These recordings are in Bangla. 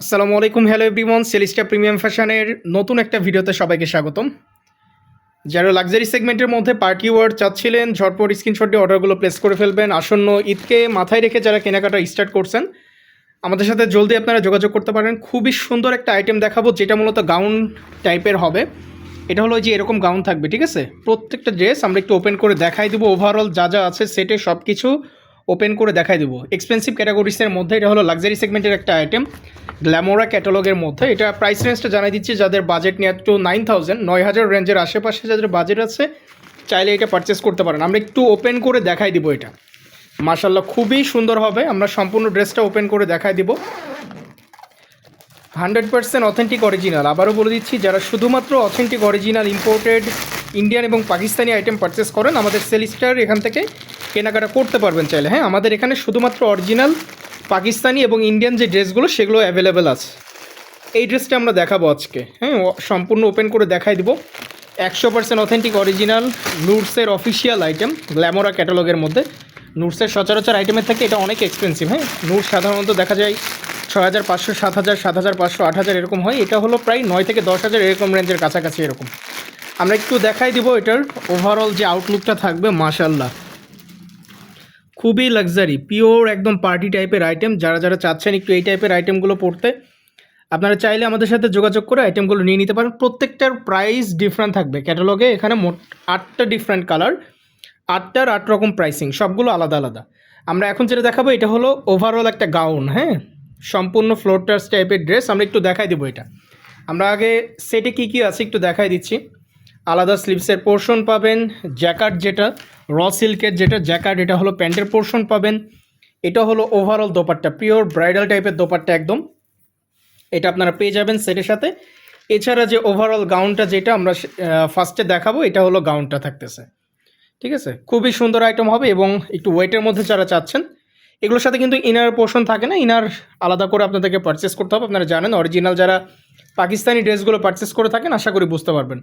আসসালামু আলাইকুম হ্যালো এভরিওয়ান সেলিস্টা প্রিমিয়াম ফ্যাশনের নতুন একটা ভিডিওতে সবাইকে স্বাগতম। যারা লাক্সারি সেগমেন্টের মধ্যে পার্টি ওয়ার চাচ্ছিলেন, ঝটপট স্ক্রিনশট দিয়ে অর্ডারগুলো প্লেস করে ফেলবেন। আসন্ন ঈদকে মাথায় রেখে যারা কেনাকাটা স্টার্ট করছেন, আমাদের সাথে জলদি আপনারা যোগাযোগ করতে পারেন। খুবই সুন্দর একটা আইটেম দেখাবো, যেটা মূলত গাউন টাইপের হবে। এটা হলো যে এরকম গাউন থাকবে, ঠিক আছে? প্রত্যেকটা ড্রেস আমরা একটু ওপেন করে দেখাই দেবো। ওভারঅল যা যা আছে সেটে সব কিছু ওপেন করে দেখাই দেবো। এক্সপেন্সিভ ক্যাটাগরিসের মধ্যে এটা হলো লাক্সারি সেগমেন্টের একটা আইটেম গ্ল্যামোরা ক্যাটালগের মধ্যে। এটা প্রাইস রেঞ্জটা জানাই দিচ্ছি, যাদের বাজেট নিয়ে টু নাইন থাউজেন্ড নয় হাজার রেঞ্জের আশেপাশে যাদের বাজেট আছে, চাইলে এটা পারচেস করতে পারেন। আমরা একটু ওপেন করে দেখাই দিব এটা। মাশাল্লাহ খুবই সুন্দর হবে। আমরা সম্পূর্ণ ড্রেসটা ওপেন করে দেখাই দিব। হান্ড্রেড পার্সেন্ট অথেন্টিক অরিজিনাল আবারও বলে দিচ্ছি, যারা শুধুমাত্র অথেন্টিক অরিজিনাল ইম্পোর্টেড ইন্ডিয়ান এবং পাকিস্তানি আইটেম পারচেস করেন, আমাদের সেলিস্টার এখান থেকে কেনাকাটা করতে পারবেন চাইলে। হ্যাঁ আমাদের এখানে শুধুমাত্র অরিজিনাল পাকিস্তানি এবং ইন্ডিয়ান যে ড্রেসগুলো, সেগুলো অ্যাভেলেবেল আছে। এই ড্রেসটা আমরা দেখাবো আজকে। হ্যাঁ সম্পূর্ণ ওপেন করে দেখাই দিব। একশো পার্সেন্ট অথেন্টিক অরিজিনাল নুটসের অফিসিয়াল আইটেম গ্ল্যামোরা ক্যাটালগের মধ্যে। নুটসের সচরাচর আইটেমের থেকে এটা অনেক এক্সপেন্সিভ হ্যাঁ নুট সাধারণত দেখা যায় ছয় হাজার পাঁচশো, সাত হাজার সাত হাজার পাঁচশো, আট হাজার এরকম হয়। এটা হলো প্রায় নয় থেকে দশ হাজার এরকম রেঞ্জের কাছাকাছি এরকম। আমরা একটু দেখাই দিব এটার ওভারঅল যে আউটলুকটা থাকবে মাশাল্লাহ খুবই লাক্সারি পিওর একদম পার্টি টাইপের আইটেম যারা যারা চাচ্ছেন একটু এই টাইপের আইটেমগুলো পড়তে, আপনারা চাইলে আমাদের সাথে যোগাযোগ করে আইটেমগুলো নিয়ে নিতে পারেন। প্রত্যেকটার প্রাইস ডিফারেন্ট থাকবে। ক্যাটালগে এখানে মোট আটটা ডিফারেন্ট কালার আটটার আট রকম প্রাইসিং সবগুলো আলাদা আলাদা। আমরা এখন যেটা দেখাবো, এটা হলো ওভারঅল একটা গাউন হ্যাঁ? সম্পূর্ণ ফ্লোটার্স টাইপের ড্রেস আমরা একটু দেখাই দেবো এটা। আমরা আগে সেটে কী কী আছে একটু দেখাই দিচ্ছি। আলাদা স্লিভসের পোর্শন পাবেন, জ্যাকার্ড যেটা র সিল্কের যেটা, জ্যাকার্ড এটা হলো প্যান্টের পোর্শন পাবেন। এটা হলো ওভারঅল দোপাট্টা পিওর ব্রাইডাল টাইপের দোপাট্টা একদম। এটা আপনারা পেয়ে যাবেন সেটের সাথে। এছাড়া যে ওভারঅল গাউনটা যেটা আমরা ফার্স্টে দেখাবো, এটা হলো গাউনটা থাকতেছে। ঠিক আছে? খুবই সুন্দর আইটেম হবে এবং একটু ওয়েটের মধ্যে যারা চাচ্ছেন, এগুলোর সাথে কিন্তু ইনার পোর্শন থাকে না। ইনার আলাদা করে আপনাদেরকে পারচেস করতে হবে। আপনারা জানেন অরিজিনাল যারা পাকিস্তানি ড্রেসগুলো পারচেস করে থাকেন, আশা করি বুঝতে পারবেন।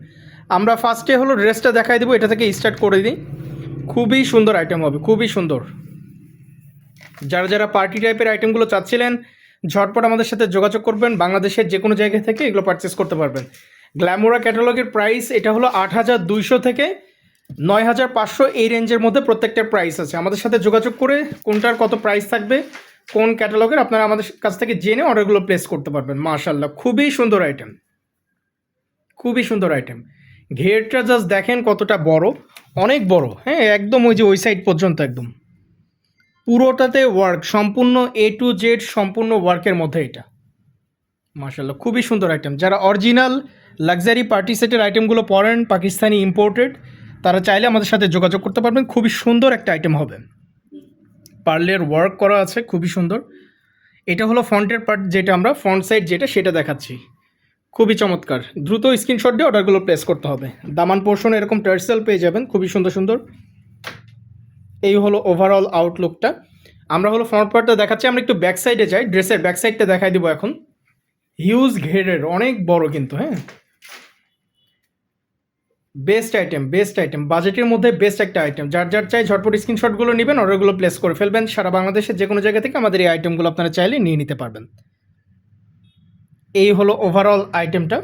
আমরা ফার্স্টে হলো ড্রেসটা দেখাই দেবো, এটা থেকে স্টার্ট করে দিই। খুবই সুন্দর আইটেম হবে, খুবই সুন্দর। যারা যারা পার্টি টাইপের আইটেমগুলো চাচ্ছিলেন, ঝটপট আমাদের সাথে যোগাযোগ করবেন, বাংলাদেশের যে কোনো জায়গা থেকে এগুলো পারচেস করতে পারবেন। গ্ল্যামোরা ক্যাটালগের প্রাইস এটা হলো আট হাজার দুইশো থেকে নয় হাজার পাঁচশো এই রেঞ্জের মধ্যে প্রত্যেকটার প্রাইস আছে। আমাদের সাথে যোগাযোগ করে কোনটার কত প্রাইস থাকবে কোন ক্যাটালগের আপনারা আমাদের কাছ থেকে জেনে অর্ডারগুলো প্লেস করতে পারবেন। মাশাল্লাহ খুবই সুন্দর আইটেম খুবই সুন্দর আইটেম ঘেরটা জাস্ট দেখেন কতটা বড়। অনেক বড় হ্যাঁ একদম ওই যে ওই সাইড পর্যন্ত একদম। পুরোটাতে ওয়ার্ক সম্পূর্ণ এ টু জেড সম্পূর্ণ ওয়ার্কের মধ্যে এটা। মাশাল্লাহ খুবই সুন্দর আইটেম যারা অরিজিনাল লাক্সারি পার্টি সেটের আইটেমগুলো পড়েন পাকিস্তানি ইম্পোর্টেড তারা চাইলে আমাদের সাথে যোগাযোগ করতে পারবেন। খুবই সুন্দর একটা আইটেম হবে। পার্লের ওয়ার্ক করা আছে, খুবই সুন্দর। এটা হলো ফ্রন্টের পার্ট যেটা আমরা ফ্রন্ট সাইড যেটা, সেটা দেখাচ্ছি। খুবই চমৎকার। দ্রুত স্ক্রিনশট দিয়ে অর্ডারগুলো প্লেস করতে হবে। দামান পোর্শন এরকম টার্সেল পেয়ে যাবেন, খুবই সুন্দর সুন্দর। এই হলো ওভারঅল আউটলুকটা আমরা হলো ফ্রন্ট পার্টটা দেখাচ্ছি, আমরা একটু ব্যাক সাইডে যাই। ড্রেসের ব্যাক সাইডটা দেখাই দিব এখন। হিউজ ঘেরের, অনেক বড় কিন্তু হ্যাঁ? বেস্ট আইটেম বেস্ট আইটেম বাজেটের মধ্যে বেস্ট একটা আইটেম যার যার চাই ঝটপট স্ক্রিনশটগুলো নেবেন অর্ডারগুলো প্লেস করে ফেলবেন। সারা বাংলাদেশের যে কোনো জায়গা থেকে আমাদের এই আইটেমগুলো আপনারা চাইলে নিয়ে নিতে পারবেন। এই হলো ওভারঅল আইটেমটা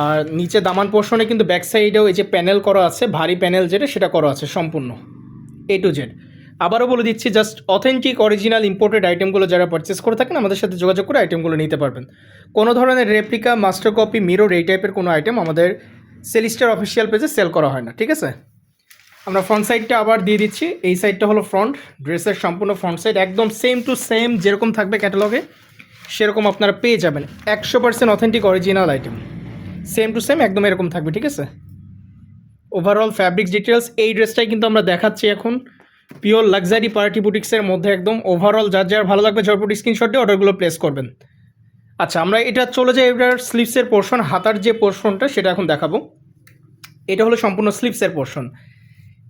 আর নিচে দামান পোর্শনে কিন্তু ব্যাক সাইডেও এই যে প্যানেল করা আছে, ভারী প্যানেল যেটা, সেটা করা আছে সম্পূর্ণ। এ টু জেড আবারও বলে দিচ্ছি জাস্ট অথেন্টিক অরিজিনাল ইম্পোর্টেড আইটেমগুলো যারা পারচেস করে থাকেন, আমাদের সাথে যোগাযোগ করে আইটেমগুলো নিতে পারবেন। কোনো ধরনের রেপ্লিকা মাস্টার কপি মিরর এই টাইপের কোনো আইটেম আমাদের সেলিস্টার অফিসিয়াল পেজে সেল করা হয় না, ঠিক আছে? আমরা ফ্রন্ট সাইডটা আবার দিয়ে দিচ্ছি। এই সাইডটা হলো ফ্রন্ট ড্রেসের সম্পূর্ণ ফ্রন্ট সাইড একদম সেম টু সেম যেরকম থাকবে ক্যাটালগে সেরকম আপনারা পেয়ে যাবেন। একশো percent authentic original item same to same একদম এরকম থাকবে, ঠিক আছে? ওভারঅল ফ্যাব্রিক ডিটেলস এই ড্রেসটাই কিন্তু আমরা দেখাচ্ছি এখন। পিওর লাক্সারি পার্টি বুটিক্সের মধ্যে একদম। ওভারঅল যার যার ভালো লাগবে ঝটপট স্ক্রিনশট দিয়ে অর্ডারগুলো প্লেস করবেন। আচ্ছা আমরা এটা চলে যাই এবার স্লিপসের পোর্শন হাতার যে পোর্শনটা সেটা এখন দেখাবো। এটা হলো সম্পূর্ণ স্লিপসের পোর্শন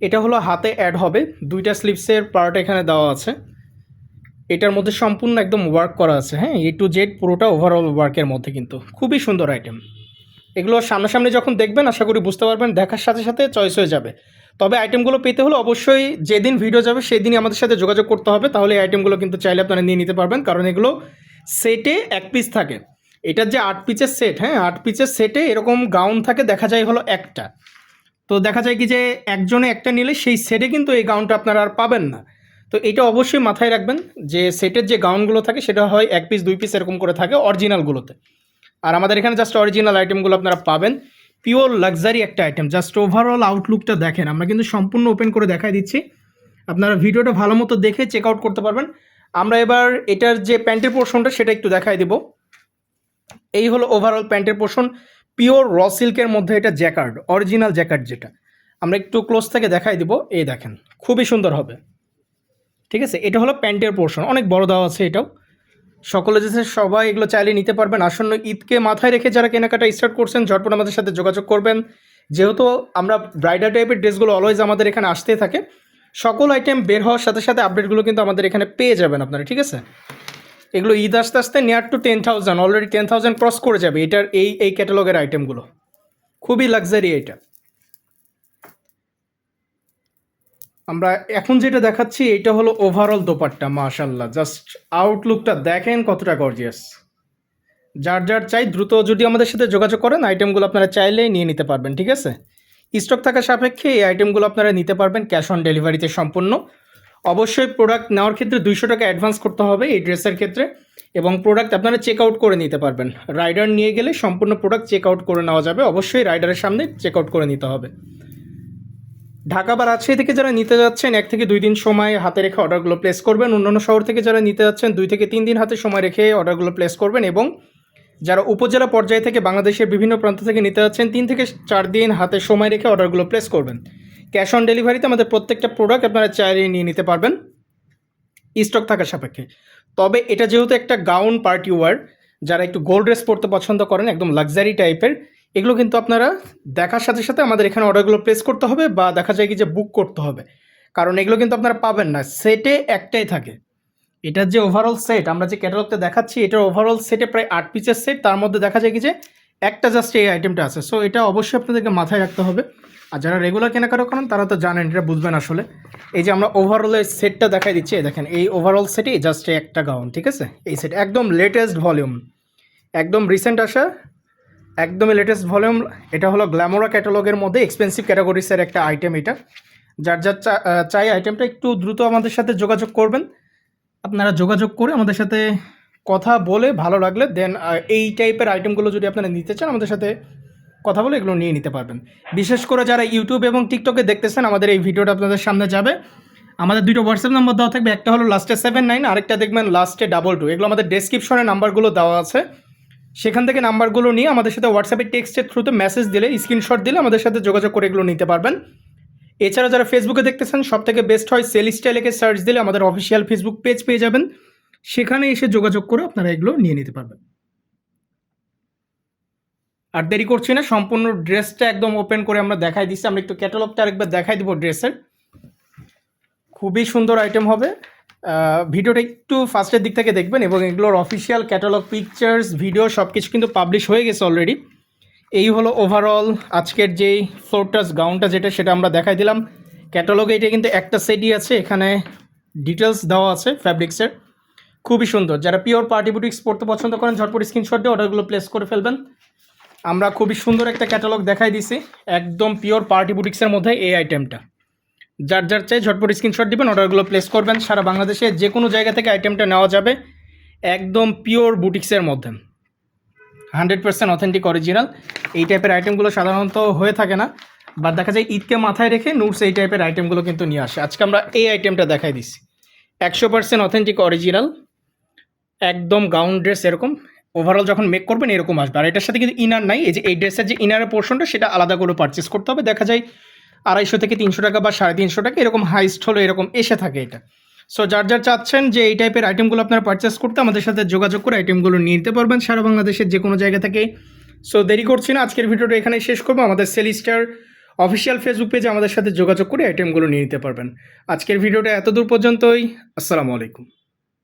এটা হলো হাতে অ্যাড হবে। দুইটা স্লিপসের পার্ট এখানে দেওয়া আছে। এটার মধ্যে সম্পূর্ণ একদম ওয়ার্ক করা আছে। হ্যাঁ এ টু জেড পুরোটা ওভারঅল ওয়ার্কের মধ্যে কিন্তু। খুবই সুন্দর আইটেম এগুলো সামনাসামনি যখন দেখবেন, আশা করি বুঝতে পারবেন, দেখার সাথে সাথে চয়েস হয়ে যাবে। তবে আইটেমগুলো পেতে হলে অবশ্যই যেদিন ভিডিও যাবে, সেদিনই আমাদের সাথে যোগাযোগ করতে হবে। তাহলে আইটেমগুলো কিন্তু চাইলে আপনারা নিয়ে নিতে পারবেন। কারণ এগুলো সেটে এক পিস থাকে। এটার যে আট পিচের সেট হ্যাঁ আট পিচের সেটে এরকম গাউন থাকে, দেখা যায় হলো একটা। তো দেখা যায় কি যে একজনে একটা নিলে সেই সেটে কিন্তু এই গাউনটা আপনারা আর পাবেন না। তো এটা অবশ্যই মাথায় রাখবেন যে সেটের যে গাউনগুলো থাকে, সেটা হয় এক পিস দুই পিস এরকম করে থাকে অরিজিনালগুলোতে আর আমাদের এখানে জাস্ট অরিজিনাল আইটেমগুলো আপনারা পাবেন। পিওর লাক্সারি একটা আইটেম জাস্ট ওভারঅল আউটলুকটা দেখেন। আমরা কিন্তু সম্পূর্ণ ওপেন করে দেখাই দিচ্ছি। আপনারা ভিডিওটা ভালো মতো দেখে চেক আউট করতে পারবেন। আমরা এবার এটার যে প্যান্টের পোর্শনটা সেটা একটু দেখাই দিব। এই হলো ওভারঅল প্যান্টের পোর্শন। পিওর র সিল্কের মধ্যে এটা জ্যাকার্ড অরিজিনাল জ্যাকার্ড যেটা। আমরা একটু ক্লোজ থেকে দেখাই দিব, এই দেখেন, খুবই সুন্দর হবে। ঠিক আছে? এটা হলো প্যান্টের পোর্শন, অনেক বড় দেওয়া আছে এটাও। সকলে যে সবাই এগুলো চাইলে নিতে পারবেন। আসন্ন ঈদকে মাথায় রেখে যারা কেনাকাটা স্টার্ট করছেন, ঝটপট আমাদের সাথে যোগাযোগ করবেন। যেহেতু আমরা ব্রাইডাল টাইপের ড্রেসগুলো অলওয়েজ আমাদের এখানে আসতেই থাকে। সকল আইটেম বের হওয়ার সাথে সাথে আপডেটগুলো কিন্তু আমাদের এখানে পেয়ে যাবেন আপনারা, ঠিক আছে? এগুলো ঈদ আস্তে আস্তে near to ten thousand already ten thousand cross করে যাবে এটার এই এই ক্যাটালগের আইটেমগুলো খুবই লাক্সারি এটা। আমরা এখন যেটা দেখাচ্ছি, এটা হলো ওভারঅল দোপাট্টা মাশাল্লাহ জাস্ট আউটলুকটা দেখেন কতটা গর্জিয়াস যার যার চাই দ্রুত যদি আমাদের সাথে যোগাযোগ করেন আইটেমগুলো আপনারা চাইলেই নিয়ে নিতে পারবেন, ঠিক আছে? স্টক থাকা সাপেক্ষে এই আইটেমগুলো আপনারা নিতে পারবেন ক্যাশ অন ডেলিভারিতে সম্পূর্ণ। অবশ্যই প্রোডাক্ট নেওয়ার ক্ষেত্রে দুইশো টাকা অ্যাডভান্স করতে হবে এই ড্রেসের ক্ষেত্রে এবং প্রোডাক্ট আপনারা চেক আউট করে নিতে পারবেন। রাইডার নিয়ে গেলে সম্পূর্ণ প্রোডাক্ট চেক আউট করে নেওয়া যাবে। অবশ্যই রাইডারের সামনে চেক আউট করে নিতে হবে। ঢাকা বা রাজশাহী থেকে যারা নিতে যাচ্ছেন, এক থেকে দুই দিন সময় হাতে রেখে অর্ডারগুলো প্লেস করবেন। অন্যান্য শহর থেকে যারা নিতে যাচ্ছেন, দুই থেকে তিন দিন হাতে সময় রেখে অর্ডারগুলো প্লেস করবেন এবং যারা উপজেলা পর্যায় থেকে বাংলাদেশের বিভিন্ন প্রান্ত থেকে নিতে যাচ্ছেন, তিন থেকে চার দিন হাতে সময় রেখে অর্ডারগুলো প্লেস করবেন। ক্যাশ অন ডেলিভারিতে আমাদের প্রত্যেকটা প্রোডাক্ট আপনারা চাইলে নিয়ে নিতে পারবেন। স্টক থাকার সাপেক্ষে। তবে এটা যেহেতু একটা গাউন পার্টি ওয়ার যারা একটু গোল্ড ড্রেস পরতে পছন্দ করেন, একদম লাক্সারি টাইপের এগুলো কিন্তু আপনারা দেখার সাথে সাথে আমাদের এখানে অর্ডারগুলো প্লেস করতে হবে বা দেখা যায় কি যে বুক করতে হবে। কারণ এগুলো কিন্তু আপনারা পাবেন না। সেটে একটাই থাকে। এটার যে ওভারঅল সেট আমরা যে ক্যাটালগটা দেখাচ্ছি, এটার ওভারঅল সেটে প্রায় আট পিসের সেট তার মধ্যে দেখা যায় কি যে একটা জাস্ট এই আইটেমটা আছে। সো এটা অবশ্যই আপনাদেরকে মাথায় রাখতে হবে। আর যারা রেগুলার কেনাকাটা করেন, তারা তো জানেন, এটা বুঝবেন আসলে। এই যে আমরা ওভারঅলের সেটটা দেখাই দিচ্ছি দেখেন, এই ওভারঅল সেটই জাস্ট একটা গাউন ঠিক আছে? এই সেট একদম লেটেস্ট ভলিউম একদম রিসেন্ট আসা, একদমই লেটেস্ট ভলিউম এটা হলো গ্ল্যামোরা ক্যাটালগের মধ্যে এক্সপেন্সিভ ক্যাটাগরিসের একটা আইটেম এটা। যার যার চাই আইটেমটা একটু দ্রুত আমাদের সাথে যোগাযোগ করবেন। আপনারা যোগাযোগ করে আমাদের সাথে কথা বলে ভালো লাগলে দেন এই টাইপের আইটেমগুলো যদি আপনারা নিতে চান, আমাদের সাথে কথা বলে এগুলো নিয়ে নিতে পারবেন। বিশেষ করে যারা ইউটিউব এবং টিকটকে দেখতেছেন, আমাদের এই ভিডিওটা আপনাদের সামনে যাবে। আমাদের দুটো হোয়াটসঅ্যাপ নাম্বার দেওয়া থাকবে, একটা হলো লাস্টে সেভেন নাইন আরেকটা দেখবেন লাস্টে ডাবল টু এগুলো আমাদের ডেসক্রিপশনে নাম্বারগুলো দেওয়া আছে। সেখান থেকে নাম্বারগুলো নিয়ে আমাদের সাথে হোয়াটসঅ্যাপে টেক্সটের থ্রুতে মেসেজ দিলে স্ক্রিনশট দিলে আমাদের সাথে যোগাযোগ করে এগুলো নিতে পারবেন। এছাড়া যারা ফেসবুকে দেখতেছেন সব থেকে বেস্ট হয় সেল স্টাইলেকে সার্চ দিলে আমাদের অফিসিয়াল ফেসবুক পেজ পেয়ে যাবেন। সেখানে এসে যোগাযোগ করে আপনারা এগুলো নিয়ে নিতে পারবেন। আর দেরি করছি না, সম্পূর্ণ ড্রেসটা একদম ওপেন করে আমরা দেখাই দিচ্ছি। আমরা একটু ক্যাটালগটা আরেকবার দেখাই দিব ড্রেসের। খুবই সুন্দর আইটেম হবে। ভিডিওটা একটু ফার্স্টের দিক থেকে দেখবেন এবং এগুলোর অফিসিয়াল ক্যাটালগ পিকচার্স ভিডিও সব কিছু কিন্তু পাবলিশ হয়ে গেছে অলরেডি এই হলো ওভারঅল আজকের যেই ফ্লোরটাস গাউনটা যেটা, সেটা আমরা দেখাই দিলাম। ক্যাটালগে এটা কিন্তু একটা সেটই আছে, এখানে ডিটেলস দেওয়া আছে ফ্যাব্রিক্সের খুবই সুন্দর। যারা পিওর পার্টি বুটিক্স পড়তে পছন্দ করেন, ঝটপট স্ক্রিনশট দিয়ে অর্ডারগুলো প্লেস করে ফেলবেন। আমরা খুবই সুন্দর একটা ক্যাটালগ দেখাই দিছি, একদম পিওর পার্টি বুটিক্সের মধ্যে এই আইটেমটা যার যার চাই ঝটপট স্ক্রিনশট দিবেন অর্ডারগুলো প্লেস করবেন। সারা বাংলাদেশে যে কোনো জায়গা থেকে আইটেমটা নেওয়া যাবে, একদম পিওর বুটিক্সের মধ্যে। Hundred percent authentic original. এই টাইপের আইটেমগুলো সাধারণত হয়ে থাকে না বা দেখা যায় ঈদকে মাথায় রেখে নুটস এই টাইপের আইটেমগুলো কিন্তু নিয়ে আসে। আজকে আমরা এই আইটেমটা দেখাই দিচ্ছি। একশো পার্সেন্ট অথেন্টিক অরিজিনাল, একদম গাউন ড্রেস এরকম। ওভারঅল যখন মেক করবেন এরকম আসবে। আর এটার সাথে কিন্তু ইনার নাই, এই যে এই ড্রেসের যে ইনারের পোর্শনটা সেটা আলাদা করে পারচেস করতে হবে। দেখা যায় আড়াইশো থেকে তিনশো টাকা বা সাড়ে তিনশো টাকা, এরকম হাইস্ট হলো এরকম এসে থাকে এটা। সো যার যার চাচ্ছেন যে এই টাইপের আইটেমগুলো আপনারা পারচেস করতে আমাদের সাথে যোগাযোগ করে আইটেমগুলো নিয়ে নিতে পারবেন সারা বাংলাদেশের যে কোনো জায়গা থেকে। সো দেরি করছি না, আজকের ভিডিওটা এখানে শেষ করব। আমাদের সেলিস্টার অফিসিয়াল ফেসবুক পেজে আমাদের সাথে যোগাযোগ করে আইটেমগুলো নিয়ে নিতে পারবেন। আজকের ভিডিওটা এতদূর পর্যন্তই, আসসালামু আলাইকুম।